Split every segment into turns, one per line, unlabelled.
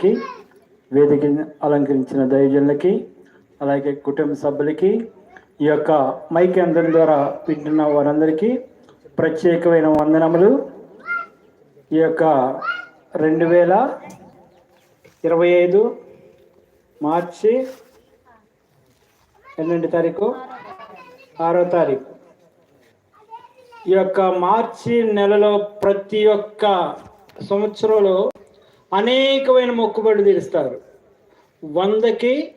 కి వేదికని అలంకరించిన దైవజనులకి అలాగే కుటుంబ సభ్యులకి ఈ యొక్క మైక్ అందరి ద్వారా వింటున్న వారందరికీ ప్రత్యేకమైన వందనములు. ఈ యొక్క రెండు వేల ఇరవై ఐదు మార్చి ఎన్నెండు తారీఖు ఆరో తారీఖు. ఈ యొక్క మార్చి నెలలో ప్రతి ఒక్క సంవత్సరంలో అనేకమైన మొక్కుబడులు తీరుస్తారు. వందకి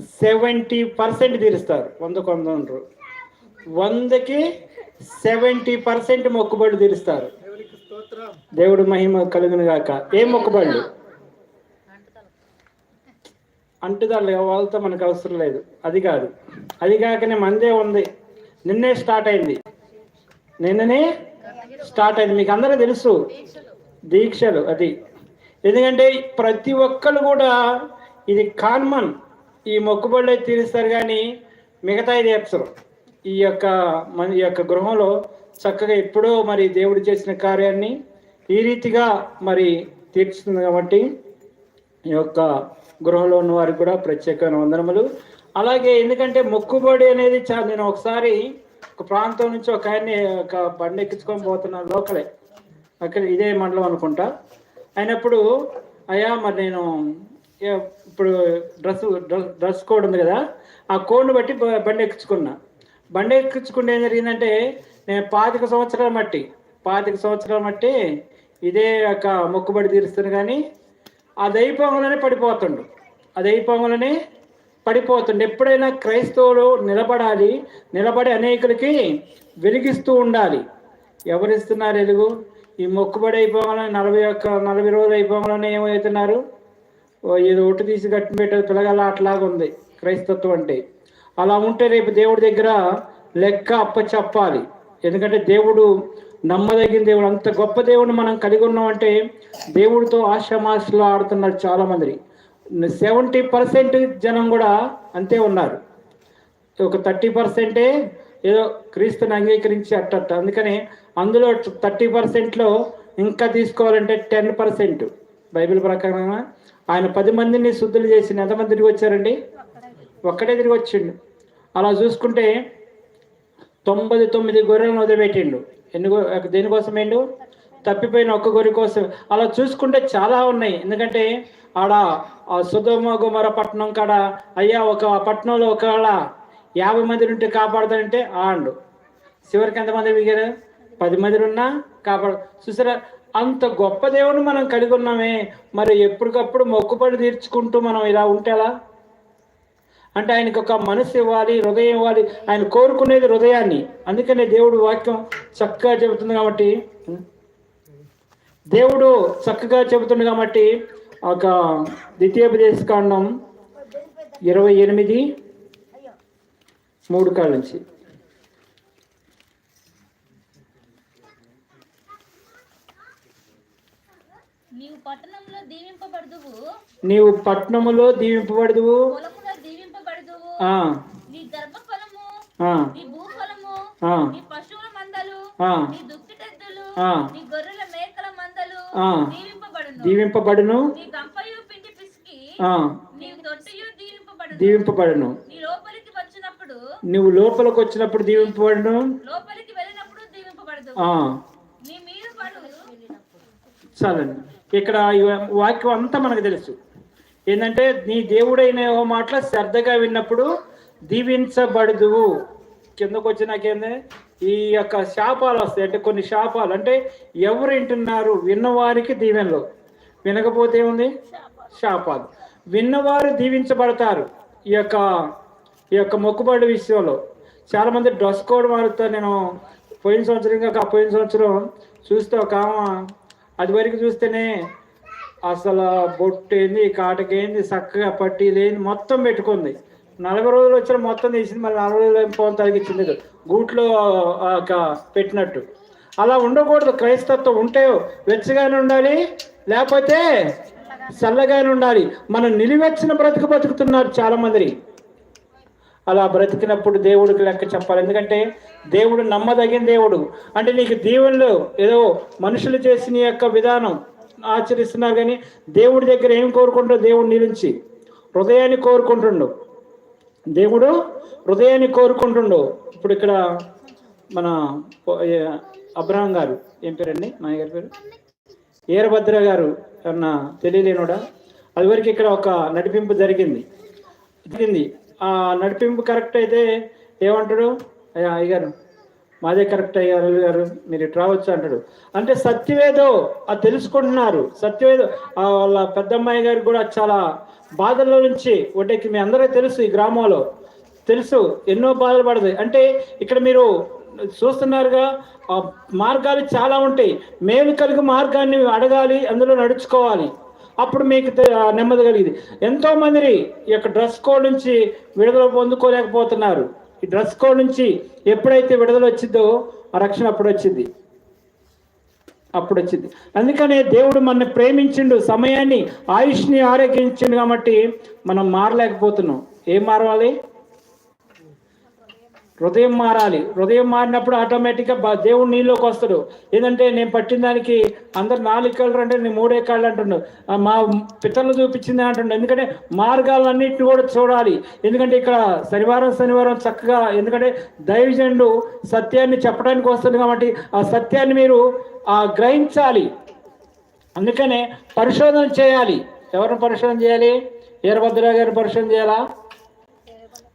సెవెంటీ పర్సెంట్ తీరుస్తారు. వంద ఉండరు వందకి సెవెంటీ పర్సెంట్ మొక్కుబడులు తీరుస్తారు. దేవుడు మహిమ కలుగును గాక. ఏ మొక్కుబడులు? అంటుదాళ్ళు వాళ్ళతో మనకు అవసరం లేదు. అది కాదు. అది కాకనే మందే ఉంది. నిన్నే స్టార్ట్ అయింది. నిన్ననే స్టార్ట్ అయింది. మీకు అందరూ తెలుసు. దీక్షలు అది. ఎందుకంటే ప్రతి ఒక్కరు కూడా ఇది కామన్ ఈ మొక్కుబడులు తీరుస్తారు కానీ మిగతా ఇది ఏర్పరు ఈ యొక్క మన ఈ యొక్క గృహంలో చక్కగా ఎప్పుడో మరి దేవుడు చేసిన కార్యాన్ని ఈ రీతిగా మరి తీర్చుతుంది కాబట్టి ఈ యొక్క గృహంలో ఉన్న వారికి కూడా ప్రత్యేకమైన వందనములు. అలాగే ఎందుకంటే మొక్కుబడి అనేది చా నేను ఒకసారి ఒక ప్రాంతం నుంచి ఒక ఆయన్ని ఒక బండి ఎక్కించుకొని పోతున్నాను లోకలే. అక్కడ ఇదే మండలం అనుకుంటా. అయినప్పుడు అయ్యా మరి నేను ఇప్పుడు డ్రెస్ డ్రెస్ కోడ్ ఉంది కదా ఆ కోడ్ని బట్టి బండి ఎక్కించుకున్నా. బండి ఎక్కించుకుంటే ఏం జరిగిందంటే నేను పాతిక సంవత్సరాల మట్టి పాతిక సంవత్సరాల మట్టి ఇదే ఒక మొక్కుబడి తీరుస్తుంది కానీ అది అయిపోగానే పడిపోతుండు. అది అయిపోగానే పడిపోతుండు. ఎప్పుడైనా క్రైస్తవులు నిలబడాలి నిలబడి అనేకులకి వెలిగిస్తూ ఉండాలి. ఎవరిస్తున్నారు వెలుగు ఈ మొక్కుబడి అయిపోగానే నలభై ఒక్క నలభై రోజులు అయిపోగానే ఏమవుతున్నారు? ఓ ఏదో ఒట్టు తీసి కట్టి పెట్టే పిల్లగల అట్లాగా ఉంది క్రైస్తత్వం అంటే. అలా ఉంటే రేపు దేవుడి దగ్గర లెక్క అప్ప చెప్పాలి. ఎందుకంటే దేవుడు నమ్మదగిన దేవుడు. అంత గొప్ప దేవుడిని మనం కలిగి ఉన్నామంటే దేవుడితో ఆశామాషలో ఆడుతున్నారు చాలా మంది సెవెంటీ పర్సెంట్ జనం కూడా అంతే ఉన్నారు. ఒక థర్టీ పర్సెంటే ఏదో క్రీస్తుని అంగీకరించి అట్టట్ట అందుకని అందులో థర్టీ పర్సెంట్లో ఇంకా తీసుకోవాలంటే టెన్ పర్సెంట్ బైబిల్ ప్రకారంగా. ఆయన పది మందిని శుద్ధులు చేసి ఎంతమంది తిరిగి వచ్చారండి? ఒక్కడే తిరిగి వచ్చిండు. అలా చూసుకుంటే తొంభై తొమ్మిది గొర్రెలను వదిలిపెట్టిండు. ఎన్ని దేనికోసం ఏండు? తప్పిపోయిన ఒక్క గొర్రె కోసం. అలా చూసుకుంటే చాలా ఉన్నాయి. ఎందుకంటే ఆడ ఆ సుధమ గుమర పట్టణం కాడ అయ్యా ఒక పట్టణంలో ఒకవేళ యాభై మంది ఉంటే కాపాడుతాడంటే ఆండు చివరికి ఎంతమంది మిగిలారు పది మంది ఉన్నా కాపాడు చూసారా అంత గొప్ప దేవుని మనం కలిగి ఉన్నామే. మరి ఎప్పటికప్పుడు మొక్కుబడి తీర్చుకుంటూ మనం ఇలా ఉంటేలా అంటే ఆయనకు ఒక మనసు ఇవ్వాలి హృదయం ఇవ్వాలి. ఆయన కోరుకునేది హృదయాన్ని. అందుకనే దేవుడు వాక్యం చక్కగా చెబుతుంది కాబట్టి దేవుడు చక్కగా చెబుతుంది కాబట్టి ఒక ద్వితీయోపదేశ కాండం ఇరవై ఎనిమిది మూడు కాళ్ళ నుంచి.
నీవు పట్టణంలో దీవింపబడుదువు.
నీవు పట్నములో దీవింపబడదువు.
పొలములో దీవింపబడుదువు.
ఆ,
నీ గర్భఫలము
ఆ,
నీ భూఫలము
ఆ,
నీ పశువుల మందలు
ఆ.
నీ దుక్కిటెద్దులు
ఆ.
నీ గొర్రెల మేకల మందలు
ఆ.
దీవింపబడును.
దీవింపబడును.
నీ గంపయు పిండి పిసికి
ఆ,
నీ తొట్టియు దీవింపబడును.
దీవింపబడును.
నీ లోపలికి వచ్చినప్పుడు
నువ్వు లోపలికి వచ్చినప్పుడు దీవింపబడును.
లోపలికి వెళ్ళినప్పుడు దీవింపబడదు
ఆ,
నీ పడు.
చాలండి ఇక్కడ వాక్యం అంతా మనకు తెలుసు. ఏంటంటే నీ దేవుడైన యెహోవా మాటలు శ్రద్ధగా విన్నప్పుడు దీవించబడదువు. కిందకు వచ్చినాకేంది ఈ యొక్క శాపాలు వస్తాయి. అంటే కొన్ని శాపాలు. అంటే ఎవరు వింటున్నారు? విన్నవారికి దీవెనలు. వినకపోతే ఏముంది? శాపాలు. విన్నవారు దీవించబడతారు. ఈ యొక్క ఈ యొక్క మొక్కుబడి విషయంలో. చాలా మంది డ్రెస్ కోడ్ మారుతా నేను పోయిన సంవత్సరం ఇంకా పోయిన సంవత్సరం చూస్తే ఒక ఆమె అది వరకు చూస్తేనే అసలు బొట్టేంది కాటకేంది చక్కగా పట్టి లేని మొత్తం పెట్టుకుంది. నలభై రోజులు వచ్చిన మొత్తం తీసింది మళ్ళీ నలభై రోజులు ఫోన్ తగ్గించింది గూట్లో పెట్టినట్టు. అలా ఉండకూడదు క్రైస్తత్వం ఉంటే వెచ్చగానే ఉండాలి లేకపోతే చల్లగానే ఉండాలి. మనం నిలివెచ్చిన బ్రతుకు బతుకుతున్నారు చాలా మంది అలా బ్రతికినప్పుడు దేవుడికి లెక్క చెప్పాలి. ఎందుకంటే దేవుడు నమ్మదగిన దేవుడు. అంటే నీకు దీవెనలు ఏదో మనుషులు చేసిన యొక్క విధానం ఆచరిస్తున్నారు కానీ దేవుడి దగ్గర ఏం కోరుకుంటావు దేవుడు నీ నుంచి హృదయాన్ని కోరుకుంటుండు. దేవుడు హృదయాన్ని కోరుకుంటుండు. ఇప్పుడు ఇక్కడ మన అబ్రహం గారు ఏం పేరండి? మా గారి పేరు? ఈరభద్ర గారు అన్న తెలియలేనుడా? అది వరకు ఇక్కడ ఒక నడిపింపు జరిగింది. జరిగింది. ఆ నడిపింపు కరెక్ట్ అయితే ఏమంటాడు? అయ్యా అయ్యగారు మాదే కరెక్ట్ అయ్యారు అల్లు గారు మీరు ఇటు రావచ్చు అంటాడు. అంటే సత్యవేదో అది తెలుసుకుంటున్నారు. సత్యవేదో వాళ్ళ పెద్దమ్మాయి గారికి కూడా చాలా బాధల్లో నుంచి ఒకటికి మీ అందరూ తెలుసు ఈ గ్రామంలో. తెలుసు ఎన్నో బాధలు పడదు. అంటే ఇక్కడ మీరు చూస్తున్నారుగా ఆ మార్గాలు చాలా ఉంటాయి. మేలు కలిగి మార్గాన్ని అడగాలి అందులో నడుచుకోవాలి. అప్పుడు మీకు తె- నెమ్మది కలిగింది. ఎంతో మంది ఈ యొక్క డ్రెస్ కోడ్ నుంచి విడుదల పొందుకోలేకపోతున్నారు. ఈ డ్రెస్ కోడ్ నుంచి ఎప్పుడైతే విడుదల వచ్చిందో ఆ రక్షణ అప్పుడు వచ్చింది అప్పుడు వచ్చింది అందుకనే దేవుడు మన ప్రేమించిండు సమయాన్ని ఆయుష్ని ఆరోగ్యించిండు కాబట్టి మనం మారలేకపోతున్నాం. ఏం మారవాలి? హృదయం మారాలి. హృదయం మారినప్పుడు ఆటోమేటిక్గా దేవుడు నీలోకి వస్తాడు. ఏంటంటే నేను పట్టిన దానికి అందరు నాలుగు కాళ్ళు అంటే నేను మూడే కాళ్ళు అంటున్నాడు మా పితరులు చూపించింది అంటుండే ఎందుకంటే మార్గాలన్నింటిని కూడా చూడాలి. ఎందుకంటే ఇక్కడ శనివారం శనివారం చక్కగా ఎందుకంటే దైవజనుడు సత్యాన్ని చెప్పడానికి వస్తుంది కాబట్టి ఆ సత్యాన్ని మీరు గ్రహించాలి. అందుకనే పరిశోధన చేయాలి. ఎవరిని పరిశోధన చేయాలి? వీరభద్ర గారిని పరిశోధన చేయాలా?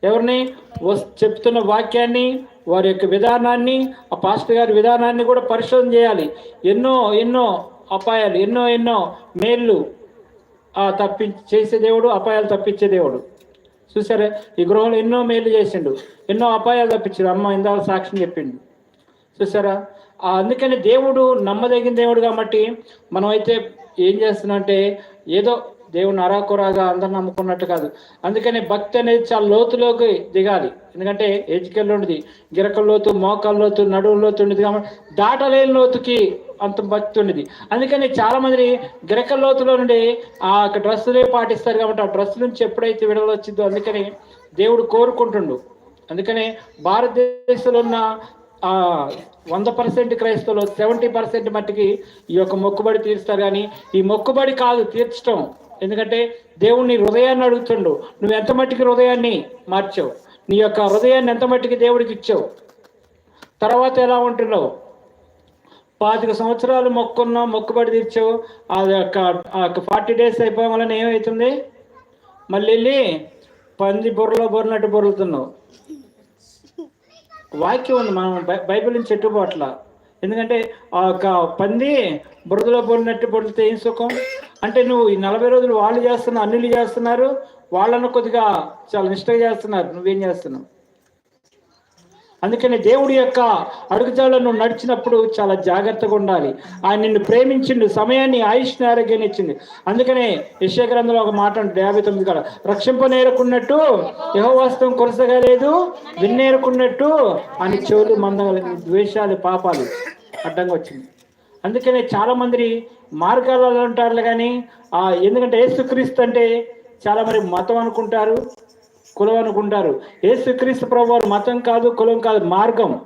ఎవరిని వస్- చెప్తున్న వాక్యాన్ని వారి యొక్క విధానాన్ని ఆ పాస్టర్ గారి విధానాన్ని కూడా పరిశోధన చేయాలి. ఎన్నో ఎన్నో అపాయాలు ఎన్నో ఎన్నో మేళ్ళు ఆ తప్పి చేసే దేవుడు అపాయాలు తప్పించే దేవుడు. చూసారా? ఈ గృహంలో ఎన్నో మేలు చేసిండు. ఎన్నో అపాయాలు తప్పించాడు. అమ్మ ఇందాక సాక్ష్యం చెప్పిండు చూసారా? అందుకని దేవుడు నమ్మదగిన దేవుడు కాబట్టి మనం అయితే ఏం చేస్తున్నాం అంటే ఏదో దేవుని అరాకురాగా అందరు నమ్ముకున్నట్టు కాదు. అందుకని భక్తి అనేది చాలా లోతులోకి దిగాలి. ఎందుకంటే ఎజికల్ ఉండేది గిరకల లోతు మోకాల లోతు నడువు లోతు ఉండేది కాబట్టి దాటలేని లోతుకి అంత భక్తి ఉండేది అందుకని చాలా మంది గిరకల లోతులో నుండి ఆ యొక్క డ్రెస్సులే పాటిస్తారు కాబట్టి ఆ డ్రెస్ నుంచి ఎప్పుడైతే విడుదల వచ్చిందో అందుకని దేవుడు కోరుకుంటుండు. అందుకనే భారతదేశంలో ఉన్న ఆ వంద పర్సెంట్ క్రైస్తవులు సెవెంటీ పర్సెంట్ మట్టికి ఈ యొక్క మొక్కుబడి తీరుస్తారు. కానీ ఈ మొక్కుబడి కాదు తీర్చడం ఎందుకంటే దేవుడిని హృదయాన్ని అడుగుతుండు. నువ్వు ఎంత మట్టికి హృదయాన్ని మార్చావు? నీ యొక్క హృదయాన్ని ఎంత మట్టికి దేవుడికి ఇచ్చావు? తర్వాత ఎలా ఉంటున్నావు? పాతిక సంవత్సరాలు మొక్కున్నావు మొక్కుబడి తీర్చావు. ఆ యొక్క ఆ యొక్క ఫార్టీ డేస్ అయిపోవడం వలన ఏమవుతుంది మళ్ళీ వెళ్ళి పంది బుర్రలో బొర్రనట్టు బొర్రుతున్నావు. వాక్యం ఉంది మనం బైబిల్ నుంచి చెట్టుబాట్ల. ఎందుకంటే ఆ యొక్క పంది బురదలో పడినట్టు పడితే ఏం సుఖం? అంటే నువ్వు ఈ నలభై రోజులు వాళ్ళు చేస్తున్నా అన్నిలు చేస్తున్నారు. వాళ్ళను కొద్దిగా చాలా నిష్టగా చేస్తున్నారు. నువ్వేం చేస్తున్నావు? అందుకని దేవుడి యొక్క అడుగుజాలను నడిచినప్పుడు చాలా జాగ్రత్తగా ఉండాలి. ఆయన నిన్ను ప్రేమించిండు సమయాన్ని ఆయుష్ని ఆరోగ్యాన్ని ఇచ్చింది అందుకనే యశ్య గ్రంథంలో ఒక మాట అంటే యాభై తొమ్మిది కాడ రక్షింప నేరుకున్నట్టు యహోవాస్తవం కొరసగలేదు విన్నేరుకున్నట్టు అని చెవులు మందగల ద్వేషాలు పాపాలు అడ్డంగా వచ్చింది. అందుకనే చాలా మంది మార్గాలలో ఉంటారు కానీ ఎందుకంటే యేసుక్రీస్తు అంటే చాలా మరి మతం అనుకుంటారు. కులం అనుకుంటారు. ఏసుక్రీస్తు ప్రభువారు మతం కాదు కులం కాదు మార్గం.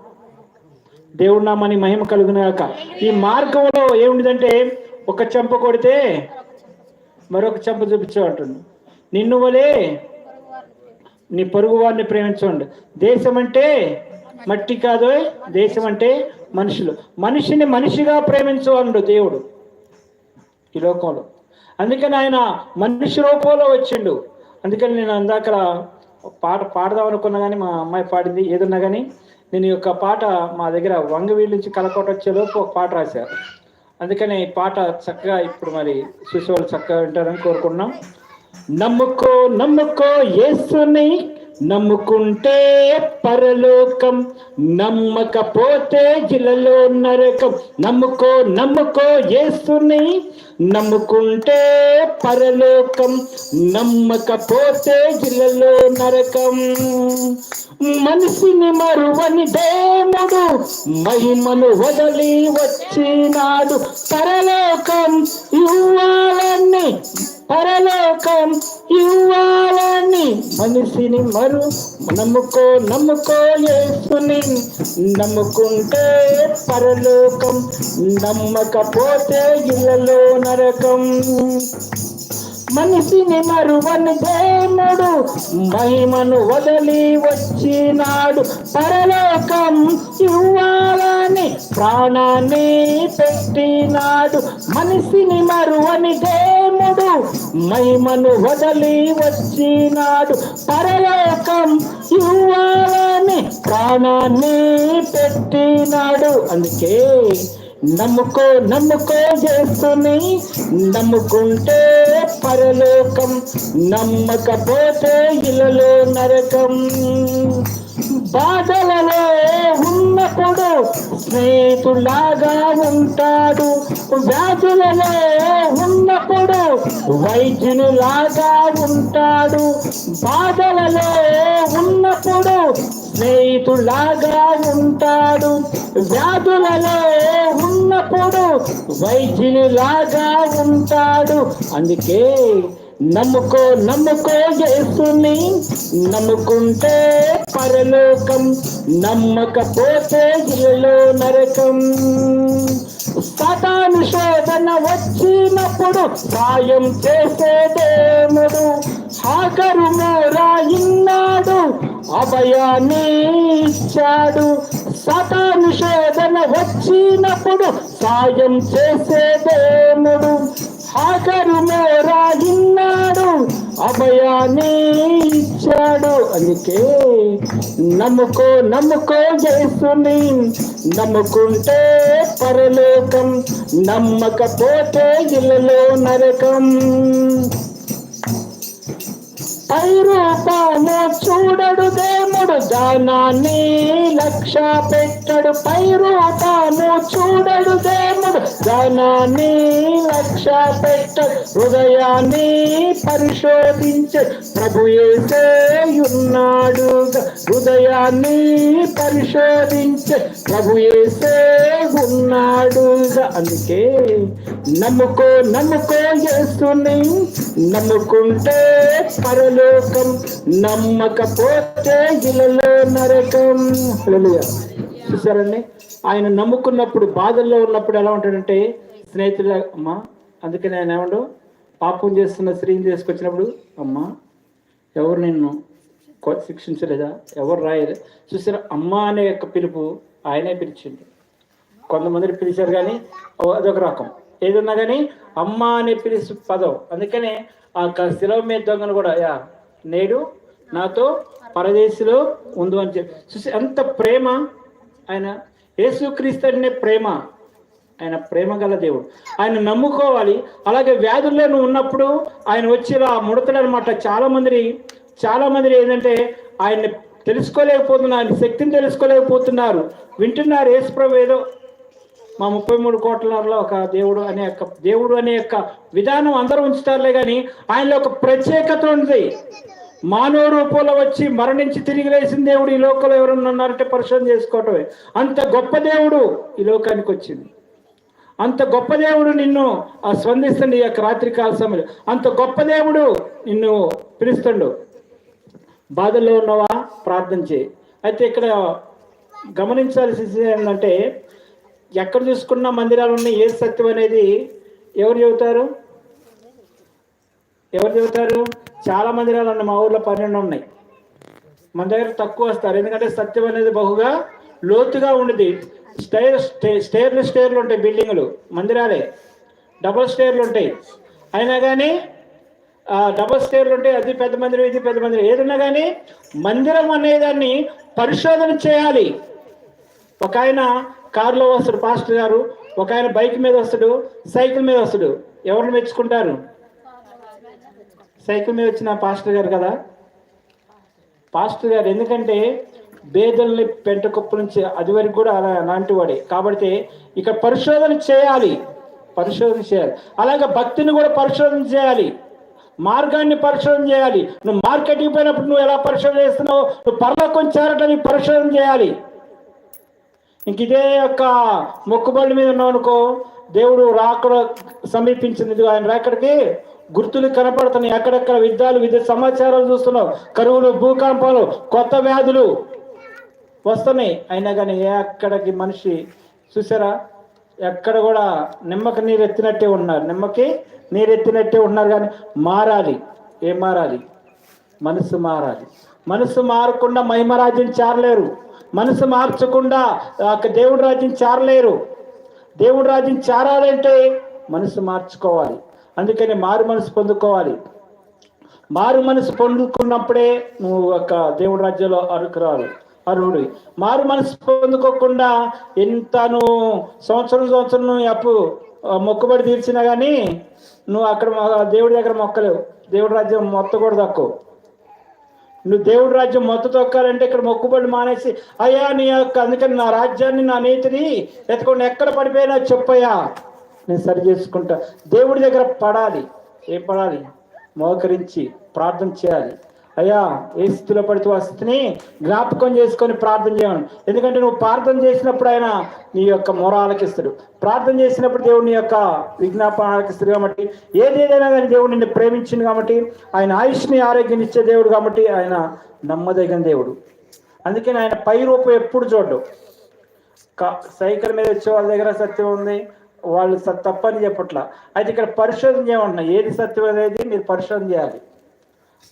దేవుడు నామని మహిమ కలిగినాక ఈ మార్గంలో ఏముందంటే ఒక చెంప కొడితే మరొక చెంప చూపించమంటుండు నిన్ను వలే నీ పొరుగు వారిని ప్రేమించండి. దేశం అంటే మట్టి కాదు దేశం అంటే మనుషులు. మనిషిని మనిషిగా ప్రేమించవండు దేవుడు ఈ లోకంలో. అందుకని ఆయన మనిషి రూపంలో వచ్చిండు. అందుకని నేను అందాక పాట పాడదాం అనుకున్నా కానీ మా అమ్మాయి పాడింది. ఏదన్నా కానీ నేను యొక్క పాట మా దగ్గర వంగవీళ్ళ నుంచి కలకోట వచ్చేలోపు ఒక పాట రాశారు అందుకనే ఈ పాట చక్కగా ఇప్పుడు మరి శిశువులు చక్కగా వింటారని కోరుకున్నాం నమ్ముకో నమ్ముకో యేసుని నమ్ముకుంటే పరలోకం నమ్మకపోతే జిల్లలో నరకం. నమ్ముకో నమ్ముకో ఏసుని నమ్ముకుంటే పరలోకం నమ్మకపోతే జిల్లలో నరకం. మనిషిని మరువని దేవుడు మహిమను వదలి వచ్చినాడు. పరలోకం ఇవ్వాలని పరలోకం ఇవ్వాలని మనిషిని మరు నమ్ముకో నమ్ముకో యేసుని. నమ్ముకుంటే పరలోకం నమ్మకపోతే ఇళ్ళలో నరకం. మనిషిని మరువని దేవుడు మహిమను వదలి వచ్చినాడు. పరలోకం ఇవ్వాలని ప్రాణాన్ని పెట్టినాడు. మనిషిని మరువని దేవుడు మహిమను వదలి వచ్చినాడు. పరలోకం ఇవ్వాలని ప్రాణాన్ని పెట్టినాడు. అందుకే నమ్ముకో నమ్ముకో చేస్తుని నమ్ముకుంటే పరలోకం నమ్మకపోతే ఇలలో నరకం. బాధలలో ఉన్నప్పుడు స్నేహితులాగా ఉంటాడు. వ్యాధులలో ఉన్నప్పుడు వైద్యునిలాగా ఉంటాడు. బాధలలో ఉన్నప్పుడు స్నేహితులాగా ఉంటాడు. వ్యాధులలో ఉన్నప్పుడు వైద్యునిలాగా ఉంటాడు. అందుకే నమ్ముకో నమ్ముకో యేసుని. నమ్ముకుంటే పరలోకం నమ్మకపోతే ఇల్లు నరకం. సతాను శోధన వచ్చినప్పుడు సాయం చేసే దేవుడు ఆఖరు రాయిన్నాడు అభయాన్ని ఇచ్చాడు. సతాను శోధన వచ్చినప్పుడు సాయం చేసే దేవుడు ఆఖరు రాగిన్నాడు అభయాన్ని ఇచ్చాడు. అందుకే నమ్ముకో నమ్ముకో జయసుని నమ్ముకుంటే పరలోకం నమ్మకపోతే ఇళ్ళలో నరకం. పైరూపము చూడడు చూడడుదే దానాన్ని లక్ష పెట్టడు పైరూపము చూడడు దేవుడు. దానాన్ని లక్ష పెట్టడు హృదయాన్ని పరిశోధించే. ప్రభు ఏసేయున్నాడు హృదయాన్ని పరిశోధించే. ప్రభు ఏసే ఉన్నాడు. అందుకే నమ్ముకో నమ్ముకో చేస్తుని నమ్ముకుంటే పరలోకం నమ్మకపోతే బాధల్లో నరకం. చూసారండి? ఆయన నమ్ముకున్నప్పుడు బాధల్లో ఉన్నప్పుడు ఎలా ఉంటాడంటే స్నేహితుల అమ్మా అందుకని ఆయన ఏమండు పాపం చేస్తున్న స్త్రీని తీసుకొచ్చినప్పుడు అమ్మా ఎవరు నిన్ను కొ- శిక్షించలేదా? ఎవరు రాయలేదు చూసారా? అమ్మ అనే యొక్క పిలుపు ఆయనే పిలిచింది కొంతమందిని పిలిచారు కానీ అదొక రకం. ఏదన్నా కానీ అమ్మ అనే పిలుసు పదం. అందుకనే ఆ శిలవ మీద దొంగను కూడా యా నేడు నాతో పరదేశిలో ఉండు అని చెప్పి. చూసి ఎంత ప్రేమ ఆయన యేసుక్రీస్తు అనే ప్రేమ. ఆయన ప్రేమ గల దేవుడు. ఆయన నమ్ముకోవాలి. అలాగే వ్యాధుల్లో నువ్వు ఉన్నప్పుడు ఆయన వచ్చి ఇలా అనమాట చాలా మందిని చాలా మంది ఏంటంటే ఆయన్ని తెలుసుకోలేకపోతున్నారు ఆయన శక్తిని తెలుసుకోలేకపోతున్నారు. వింటున్నారు యేసుప్రభు ఏదో మా ముప్పై మూడు కోట్లలో ఒక దేవుడు అనే యొక్క దేవుడు అనే యొక్క విధానం అందరూ ఉంచుతారులే కానీ ఆయనలో ఒక ప్రత్యేకత ఉంది. మానవ రూపంలో వచ్చి మరణించి తిరిగి లేచిన దేవుడు ఈ లోకంలో ఎవరన్నా ఉన్నారంటే పరిశోధన చేసుకోవటమే. అంత గొప్ప దేవుడు ఈ లోకానికి వచ్చింది. అంత గొప్ప దేవుడు నిన్ను ఆ ఈ యొక్క రాత్రికాల సమయంలో. అంత గొప్ప దేవుడు నిన్ను పిలుస్తుండు. బాధల్లో ఉన్నవా? ప్రార్థన చేయి. అయితే ఇక్కడ గమనించాల్సింది ఏంటంటే ఎక్కడ చూసుకున్న మందిరాలు ఉన్నాయి ఏ సత్యం అనేది ఎవరు చెబుతారు? ఎవరు చెబుతారు? చాలా మందిరాలు ఉన్నాయి మా ఊర్లో పన్నెండు ఉన్నాయి. మన దగ్గర తక్కువ వస్తారు ఎందుకంటే సత్యం అనేది బహుగా లోతుగా ఉండేది స్టైర్ స్టే- స్టేర్లు స్టేర్లు ఉంటాయి బిల్డింగులు మందిరాలే. డబుల్ స్టేర్లు ఉంటాయి. అయినా కానీ డబుల్ స్టేర్లు ఉంటాయి అది పెద్ద మందిరం ఇది పెద్ద మందిరం. ఏదన్నా కానీ మందిరం అనేదాన్ని పరిశోధన చేయాలి. ఒక ఆయన కారులో వస్తాడు పాస్టర్ గారు. ఒక ఆయన బైక్ మీద వస్తాడు సైకిల్ మీద వస్తాడు. ఎవరిని మెచ్చుకుంటారు? సైకిల్ మీద వచ్చిన పాస్టర్ గారు కదా? పాస్టర్ గారు ఎందుకంటే బేదల్ని పెంట కుప్ప నుంచి అది వరకు కూడా అలా అలాంటి వాడే కాబట్టి ఇక్కడ పరిశోధన చేయాలి. పరిశోధన చేయాలి. అలాగే భక్తిని కూడా పరిశోధన చేయాలి. మార్గాన్ని పరిశోధన చేయాలి. నువ్వు మార్కెట్కి పోయినప్పుడు నువ్వు ఎలా పరిశోధన చేస్తున్నావు నువ్వు పర్లోకం చేరటానికి పరిశోధన చేయాలి. ఇంక ఇదే యొక్క మొక్కుబడి మీద ఉన్నావు అనుకో దేవుడు రాకడ సమీపించింది. ఆయన రాకడికి గుర్తులు కనపడుతున్నాయి. ఎక్కడెక్కడ యుద్ధాలు వివిధ సమాచారాలు చూస్తున్నావు కరువులు భూకంపాలు కొత్త వ్యాధులు వస్తున్నాయి. అయినా కానీ ఎక్కడికి మనిషి చూసారా? ఎక్కడ కూడా నిమ్మకి నీరు ఎత్తినట్టే ఉన్నారు. నిమ్మకి నీరు ఎత్తినట్టే ఉన్నారు కానీ మారాలి. ఏం మారాలి? మనసు మారాలి. మనసు మారకుండా మహిమరాజ్యం చేరలేరు. మనసు మార్చకుండా ఆ దేవుడి రాజ్యం చేరలేరు. దేవుడి రాజ్యం చేరాలంటే మనసు మార్చుకోవాలి. అందుకని మారు మనసు పొందుకోవాలి. మారు మనసు పొందుకున్నప్పుడే నువ్వు ఒక దేవుడి రాజ్యంలో అరుకురాలి. అర్హుడు. మారు మనసు పొందుకోకుండా ఎంత నువ్వు సంవత్సరం సంవత్సరం నువ్వు అప్పు మొక్కుబడి తీర్చినా కానీ నువ్వు అక్కడ దేవుడి దగ్గర మొక్కలేవు. దేవుడి రాజ్యం మొత్తం కూడా తక్కువ. నువ్వు దేవుడి రాజ్యం మొత్తం తొక్కాలంటే ఇక్కడ మొక్కుబడి మానేసి అయ్యా నీ యొక్క అందుకని నా రాజ్యాన్ని నా నీతిని ఎత్తుకొని ఎక్కడ పడిపోయినా చెప్పయ్యా. నేను సరి చేసుకుంటా. దేవుడి దగ్గర పడాలి. ఏం పడాలి? మోకరించి ప్రార్థన చేయాలి. అయ్యా ఏ స్థితిలో పడితే ఆ స్థితిని జ్ఞాపకం చేసుకొని ప్రార్థన చేయను ఎందుకంటే నువ్వు ప్రార్థన చేసినప్పుడు ఆయన నీ యొక్క మొర ఆలకిస్తాడు ప్రార్థన చేసినప్పుడు దేవుడు నీ యొక్క విజ్ఞాపన ఆలకిస్తాడు కాబట్టి ఏది ఏదైనా కానీ దేవుడు నిన్ను ప్రేమించింది కాబట్టి ఆయన ఆయుష్ని ఆరోగ్యం ఇచ్చే దేవుడు కాబట్టి ఆయన నమ్మదగిన దేవుడు. అందుకని ఆయన పై రూపం ఎప్పుడు చూడడు. సైకిల్ మీద వచ్చే వాళ్ళ దగ్గర సత్యం ఉంది. వాళ్ళు తప్పని చెప్పట్లా. అయితే ఇక్కడ పరిశోధన చేయమంటున్నా. ఏది సత్యం అనేది మీరు పరిశోధన చేయాలి.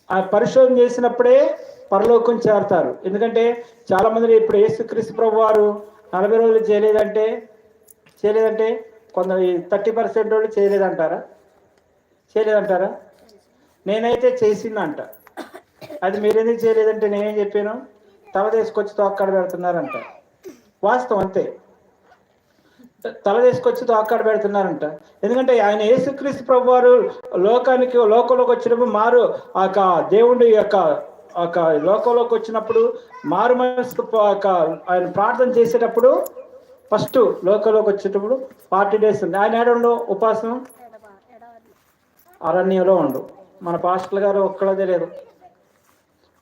ఆ పరిశోధన చేసినప్పుడే పరలోకం చేరతారు. ఎందుకంటే చాలా మంది ఇప్పుడు యేసుక్రీస్తు ప్రభు వారు నలభై రోజులు చేయలేదంటే చేయలేదంటే కొందరు థర్టీ పర్సెంట్ వాళ్ళు చేయలేదంటారా? చేయలేదంటారా? నేనైతే చేసిందంట. అది మీరెందుకు చేయలేదంటే నేనేం చెప్పాను? తల తీసుకొచ్చి తోక్కడ పెడుతున్నారంట. వాస్తవం అంతే. తల తీసుకొచ్చి తోక్కడ పెడుతున్నారంట. ఎందుకంటే ఆయన యేసుక్రీస్తు ప్రభు వారు లోకానికి లోకంలోకి వచ్చినప్పుడు మారు ఆ యొక్క దేవుడి యొక్క ఒక లోకంలోకి వచ్చినప్పుడు మారు మనసు ఆయన ప్రార్థన చేసేటప్పుడు ఫస్ట్ లోకంలోకి వచ్చేటప్పుడు ఫార్టీ డేస్ ఉంది ఆయన ఏడండు ఉపాసం? అరణ్యంలో ఉండు. మన పాస్టర్ గారు ఒక్కడో తెలియదు.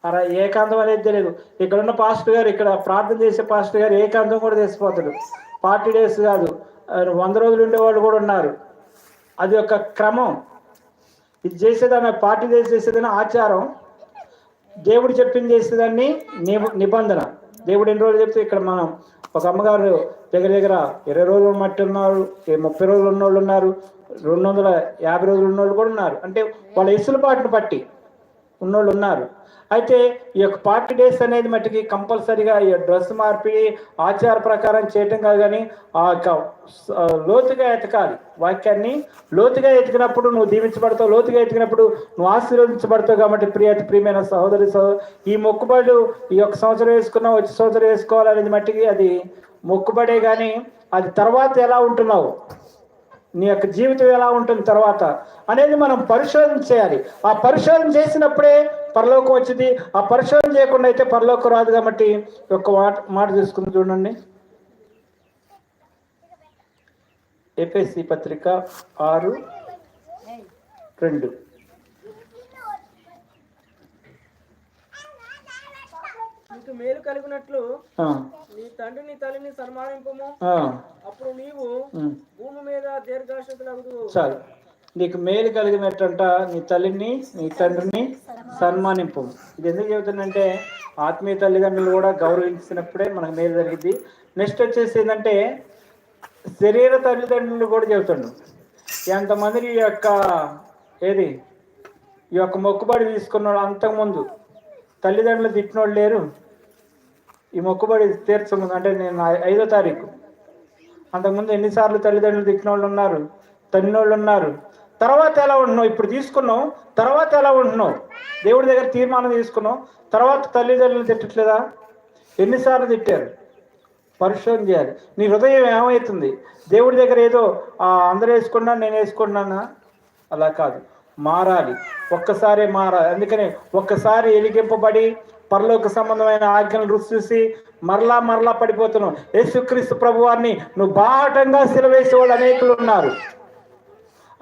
అలా ఏకాంతం అనేది తెలియదు. ఇక్కడ ఉన్న పాస్టర్ గారు ఇక్కడ ప్రార్థన చేసే పాస్టర్ గారు ఏకాంతం కూడా చేసిపోతాడు ఫార్టీ డేస్ కాదు వంద రోజులు ఉండేవాళ్ళు కూడా ఉన్నారు. అది ఒక క్రమం. ఇది చేసేదాన్ని పార్టీ డేస్ చేసేదాన్ని ఆచారం. దేవుడు చెప్పింది చేసేదాన్ని నిబంధన. దేవుడు ఎన్ని రోజులు చెప్తే ఇక్కడ మనం ఒక అమ్మగారు దగ్గర దగ్గర ఇరవై రోజులు మట్టి ఉన్నారు ముప్పై రోజులు ఉన్నోళ్ళు ఉన్నారు రెండు వందల యాభై రోజులు ఉన్నోళ్ళు కూడా ఉన్నారు. అంటే వాళ్ళ ఇసులుబాటును బట్టి ఉన్నోళ్ళు ఉన్నారు. అయితే ఈ యొక్క పార్టీ డేస్ అనేది మట్టికి కంపల్సరీగా ఈ డ్రెస్ మార్పిడి ఆచార ప్రకారం చేయటం కాదు కానీ ఆ యొక్క లోతుగా ఎతకాలి. వాక్యాన్ని లోతుగా ఎతికినప్పుడు నువ్వు దీవించబడతావు లోతుగా ఎతికినప్పుడు నువ్వు ఆశీర్వదించబడతావు కాబట్టి ప్రియ ప్రియమైన సహోదరి సహో ఈ మొక్కుబడులు ఈ యొక్క సంవత్సరం వేసుకున్నావు వచ్చే సంవత్సరం వేసుకోవాలనేది మట్టికి అది మొక్కుబడే కానీ అది తర్వాత ఎలా ఉంటున్నావు? నీ యొక్క జీవితం ఎలా ఉంటుంది తర్వాత? అనేది మనం పరిశోధన చేయాలి. ఆ పరిశోధన చేసినప్పుడే పరలోకం వచ్చింది. ఆ పరిశోధన చేయకుండా అయితే పరలోకం రాదు కాబట్టి యొక్క మాట మాట తీసుకుని చూడండి. ఎపిఎస్సి పత్రిక ఆరు రెండు.
నీకు మేలు కలిగినట్లు నీ తండ్రిని తల్లిని సన్మానింపము. అప్పుడు నీవు. భూమి మీద దీర్ఘాశ్రతులకు
చాలు. నీకు మేలు కలిగినట్టంట నీ తల్లిని నీ తండ్రిని సన్మానింపు. ఇది ఎందుకు చెబుతుందంటే ఆత్మీయ తల్లిదండ్రులు కూడా గౌరవించినప్పుడే మనకు మేలు జరిగింది నెక్స్ట్ వచ్చేసి ఏంటంటే శరీర తల్లిదండ్రులు కూడా చెబుతుండు ఎంతమంది ఈ యొక్క ఏది ఈ యొక్క మొక్కుబడి తీసుకున్నాడు అంతకుముందు? తల్లిదండ్రులు తిట్టినోళ్ళు లేరు. ఈ మొక్కుబడి తీర్చముందు అంటే నేను ఐదో తారీఖు. అంతకుముందు ఎన్నిసార్లు తల్లిదండ్రులు తిట్టిన వాళ్ళు ఉన్నారు తన్నినోళ్ళు ఉన్నారు. తర్వాత ఎలా ఉంటున్నావు? ఇప్పుడు తీసుకున్నావు తర్వాత ఎలా ఉంటున్నావు? దేవుడి దగ్గర తీర్మానం తీసుకున్నావు తర్వాత తల్లిదండ్రులు తిట్టట్లేదా? ఎన్నిసార్లు తిట్టారు? పరిశోధన చేయాలి. నీ హృదయం ఏమవుతుంది దేవుడి దగ్గర ఏదో అందరూ వేసుకున్నా నేను వేసుకున్నానా అలా కాదు. మారాలి. ఒక్కసారే మారాలి. అందుకని ఒక్కసారి ఎలిగింపబడి పరలోక సంబంధమైన ఆజ్ఞలు రుచి చూసి మరలా మరలా పడిపోతున్నావు. యేసుక్రీస్తు ప్రభు వారిని నువ్వు బాహటంగా సిలవేసే వాళ్ళు అనేకులు ఉన్నారు.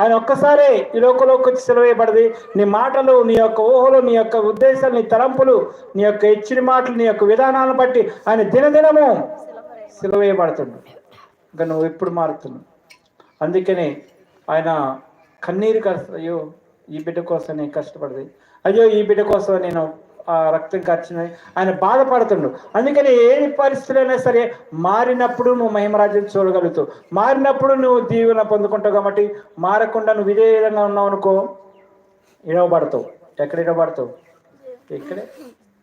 ఆయన ఒక్కసారే ఈ లోకంలోకి వచ్చి సెలవేయబడది. నీ మాటలు నీ యొక్క ఊహలు నీ యొక్క ఉద్దేశాలు నీ తలంపులు నీ యొక్క ఇచ్చిన మాటలు నీ యొక్క విధానాలను బట్టి ఆయన దినదినము సిలవేయబడుతుంది. ఇంకా నువ్వు ఎప్పుడు మారుతున్నావు. అందుకనే ఆయన కన్నీరు కష్ట అయ్యో ఈ బిడ్డ కోసం నేను అయ్యో ఈ బిడ్డ కోసం నేను రక్తం ఖర్చుని ఆయన బాధపడుతుండు. అందుకని ఏ పరిస్థితులైనా సరే మారినప్పుడు నువ్వు మహిమరాజ్యం చూడగలుగుతావు. మారినప్పుడు నువ్వు దీవెన పొందుకుంటావు కాబట్టి మారకుండా నువ్వు ఇదే విధంగా ఉన్నావు అనుకో ఇడవబడతావు. ఎక్కడ ఇడవబడతావు? ఇక్కడే.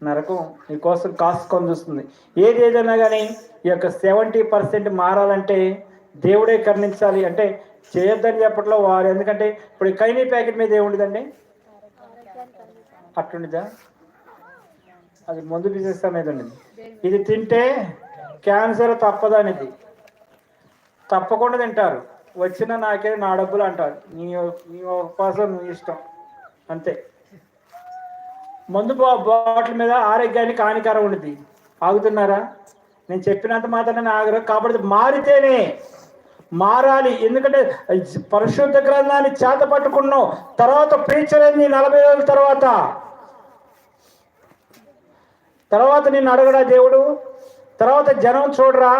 నరకం నీ కోసం కాసుకొని చూస్తుంది. ఏది ఏదైనా కానీ ఈ యొక్క సెవెంటీ పర్సెంట్ మారాలంటే దేవుడే కరుణించాలి. అంటే చేయొద్దని చెప్పట్లో వారు. ఎందుకంటే ఇప్పుడు కైనీ ప్యాకెట్ మీద ఏముండదండి? అట్లుండిదా అది ముందు బిజినెస్ అనేది ఉండేది ఇది తింటే క్యాన్సర్ తప్పదనేది. తప్పకుండా తింటారు. వచ్చిన నాకే నా డబ్బులు అంటారు. నీ నీ ఉపాసం నీ ఇష్టం. అంతే. మందు బా- బాటిల్ మీద ఆరోగ్యానికి హానికరం ఉండేది ఆగుతున్నారా? నేను చెప్పినంత మాత్రమే ఆగరు కాబట్టి మారితేనే మారాలి. ఎందుకంటే పరిశుద్ధ గ్రంథాన్ని చేత పట్టుకున్నావు. తర్వాత ప్రీచర్ అయింది నలభై రోజుల తర్వాత తర్వాత నిన్ను అడగడా దేవుడు. తర్వాత జనం చూడరా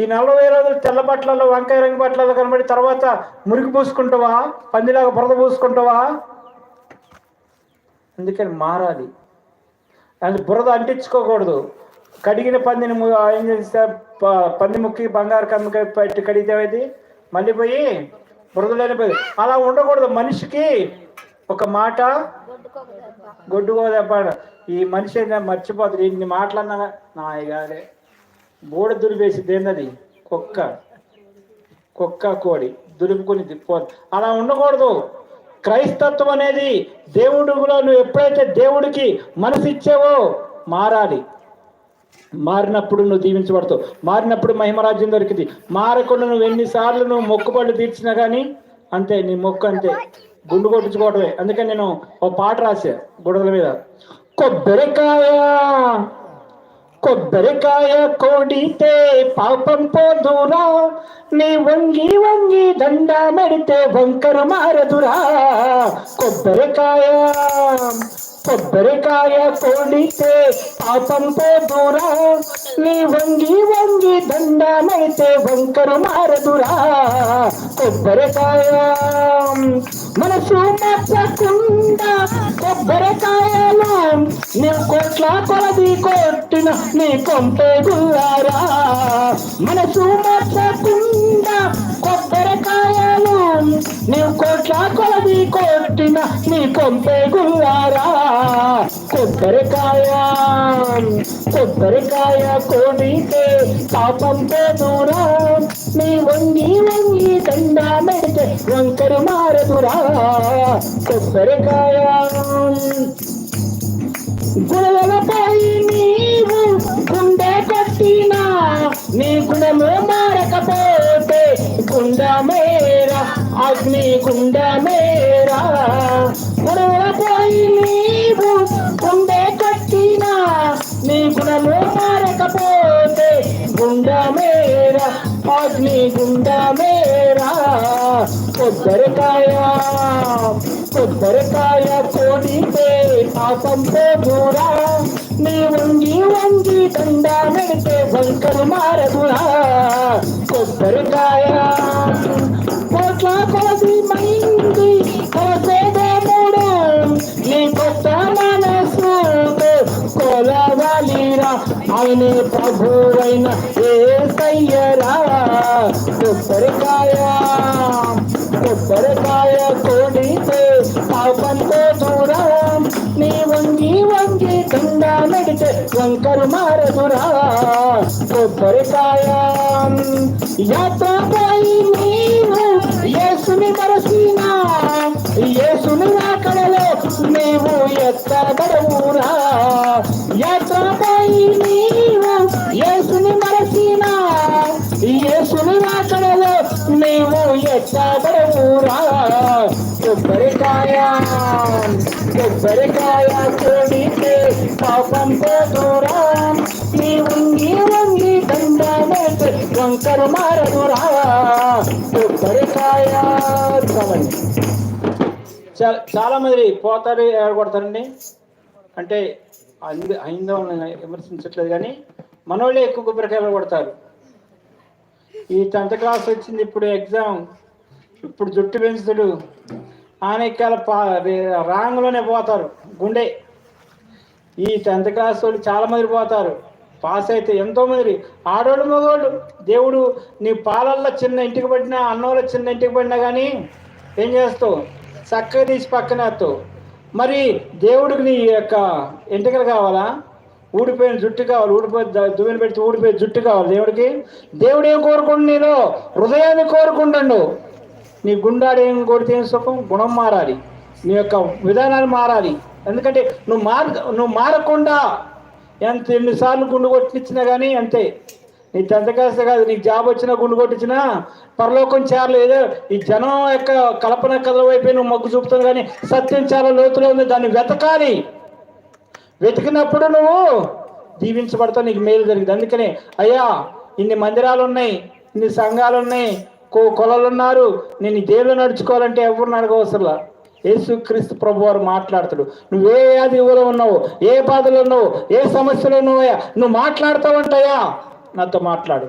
ఈ నలభై రోజులు తెల్ల బట్టలలో వంకాయ రంగు బట్టలలో కనబడి తర్వాత మురికి పూసుకుంటావా పందిలాగా బురద పూసుకుంటావా? అందుకని మారాలి. అది బురద అంటించుకోకూడదు. కడిగిన పందిని ఏం చేస్తే పంది ముక్కి బంగారు కమ్మకాయ పెట్టి కడిగితే అది మళ్ళీ పోయి బురదలోనే పోయి అలా ఉండకూడదు. మనిషికి ఒక మాట గొడ్డుకో దెబ్బ ఈ మనిషి ఏందో మర్చిపోతుంది ఇన్ని మాటలన్నా నాయగారే బూడ దులిపేసి ఏందది కుక్క. కుక్క కోడి దులుపుకుని తిప్పోదు అలా ఉండకూడదు. క్రైస్తత్వం అనేది దేవుడిలో నువ్వు ఎప్పుడైతే దేవుడికి మనసు ఇచ్చావో మారాలి. మారినప్పుడు నువ్వు దీవించబడతావు. మారినప్పుడు మహిమరాజ్యం దొరికింది. మారకుండా నువ్వు ఎన్నిసార్లు నువ్వు మొక్కుబడులు తీర్చినా కానీ అంతే నీ మొక్కు అంతే. గుండు కొట్టించుకోవటమే. అందుకని నేను ఓ పాట రాసా గుడల మీద. కొబ్బరికాయ కొబ్బరికాయ కోడితే పాపం పోదురా. నీ వంగి వంగి దండ మెడితే వంకరు మారదురా. కొబ్బరికాయ కొబ్బరికాయ కోడితే పాపంతో పోదురా నీ వంగి వంగి దండ వంకరు మారదురా. కొబ్బరికాయ మనసు మార్చకుండా కొబ్బరికాయలు నీ కోట్ల కొలది కొట్టిన నీ కొంపే గుల్లారా. మనసు మార్చకుండా కొబ్బరికాయలు నీ కోట్ల కొలది కొట్టిన నీ కొంపే గుల్లారా కొబ్బరికాయ కొబ్బరికాయ కొడితే పాపంతో దూరా నీ వంగి వంగి దండా మెడితే వంకరు మారదురా? కొబ్బరికాయ గుణలపై నీవు గుండె కొట్టినా నీ గుణము మారకపో కుండ మేరా అగ్ని కుండ మేరా గుణలపై నీవు కుండే కట్టినా నీ గుణము మారకపోతే గుండ మేరా అగ్ని గుండ మేరా కొబ్బరికాయ కొబ్బరికాయ కోడితే పాపంతో దూరా నీ వంగి వంగి దండ నడితే వంకలు మారదురా కొబ్బరికాయ కోట్ల కొలది మైంది కోసేదేముడు నీ కొత్త మనసు కొలవాలిరా ఆయన ప్రభువైన ఏ సయ్యరా కొబ్బరికాయ కొబ్బరికాయ కోడితే పాపంతో దూరం. నీ వంగి వంగి దండ నడితే వంకరు మారదురా. కొబ్బరికాయ యాత్రపై నీవు యేసుని మరసినా యేసుని రాకడలో నీవు ఎత్తబడవురా. యాత్రపై నీవు నీవు ఎత్తబడవురా కొబ్బరికాయ కొబ్బరికాయ కోడితే పాపం దూరం? నీ వంగి వంగి దండ మేతే వంకరు మారదురా? కొబ్బరికాయ చాలా మంది పోతారు కొడతారండి అంటే అంద హైందవులను విమర్శించట్లేదు కానీ మనోళ్ళే ఎక్కువ కొబ్బరికాయలు కొడతారు. ఈ టెన్త్ క్లాస్ వచ్చింది ఇప్పుడు ఎగ్జామ్. ఇప్పుడు జుట్టు పెంచుతుడు. ఆనెక్కాల పా రాంగ్లోనే పోతారు. గుండె. ఈ టెన్త్ క్లాస్ వాళ్ళు చాలా మంది పోతారు. పాస్ అయితే ఎంతో మంది. ఆడోళ్ళు మగవాళ్ళు దేవుడు నీ పాలల్లో చిన్న ఇంటికి పడినా అన్నంలో చిన్న ఇంటికి పడినా కానీ ఏం చేస్తావు? చక్కగా తీసి పక్కన వేస్తావు మరి దేవుడికి నీ యొక్క ఎంటికలు కావాలా? ఊడిపోయిన జుట్టు కావాలి ఊడిపోయి దువ్వెన పెడితే ఊడిపోయే జుట్టు కావాలి. దేవుడికి దేవుడు ఏం కోరుకుంటు నీలో? హృదయాన్ని కోరుకుంటాడు నీ గుండాడు ఏం కోరితే ఏం సుఖం? గుణం మారాలి. నీ యొక్క విధానాలు మారాలి. ఎందుకంటే నువ్వు మార్ నువ్వు మారకుండా ఎంత ఎన్నిసార్లు గుండు కొట్టించినా కానీ అంతే. నీ టెన్త్ క్లాస్ కాదు నీకు జాబ్ వచ్చినా గుండు కొట్టించినా పరలోకం చేరలేదు. ఈ జనం యొక్క కల్పన కథల వైపే నువ్వు మొగ్గు చూపుతావు కానీ సత్యం చాలా లోతులో ఉంది. దాన్ని వెతకాలి. వెతికినప్పుడు నువ్వు దీవించబడతావు నీకు మేలు జరిగింది. అందుకనే అయ్యా ఇన్ని మందిరాలు ఉన్నాయి ఇన్ని సంఘాలు ఉన్నాయి కో కొలలు ఉన్నారు నేను దేవుడు దేవుళ్ళు నడుచుకోవాలంటే ఎవరు అడగవసరంలా? యేసు క్రీస్తు ప్రభు వారు మాట్లాడతాడు. నువ్వు ఏ వ్యాధిలో ఉన్నావు ఏ బాధలో ఉన్నావు ఏ సమస్యలో ఉన్నావయ్యా నువ్వు మాట్లాడతావంటయ్యా? నాతో మాట్లాడు.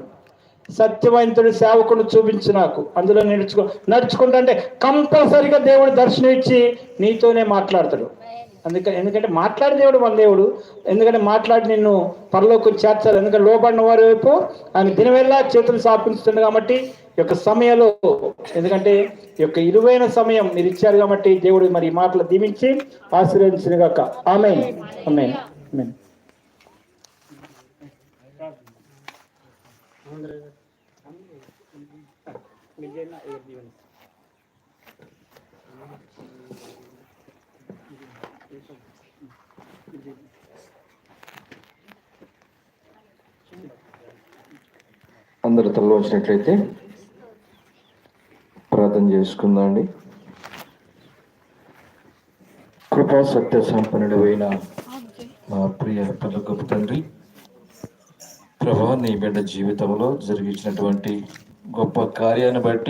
సత్యవంతుడు సేవకుడు చూపించు నాకు. అందులో నడుచుకో నడుచుకుంటా అంటే కంపల్సరిగా దేవుడు దర్శనం ఇచ్చి నీతోనే మాట్లాడతాడు. అందుకని ఎందుకంటే మాట్లాడిన దేవుడు మన దేవుడు. ఎందుకంటే మాట్లాడి నిన్ను పరలోకి చేర్చాలి. ఎందుకంటే లోబడిన వారి వైపు ఆయన దినవెల్లా చేతులు సాపించుతుంది కాబట్టి ఈ యొక్క సమయంలో ఎందుకంటే ఈ యొక్క ఇరువైన సమయం మీరు ఇచ్చారు కాబట్టి దేవుడు మరి ఈ మాటలు దీవించి ఆశీర్వదించిన గాక. ఆమె ఆమె ఆమె
అందరు తలలో వచ్చినట్లయితే ప్రార్థన చేసుకుందాం అండి కృపా సత్య సంపన్నుడు అయిన మా ప్రియ పల్లకపు తండ్రి ప్రభా నీ బిడ్డ జీవితంలో జరిగించినటువంటి గొప్ప కార్యాన్ని బట్టి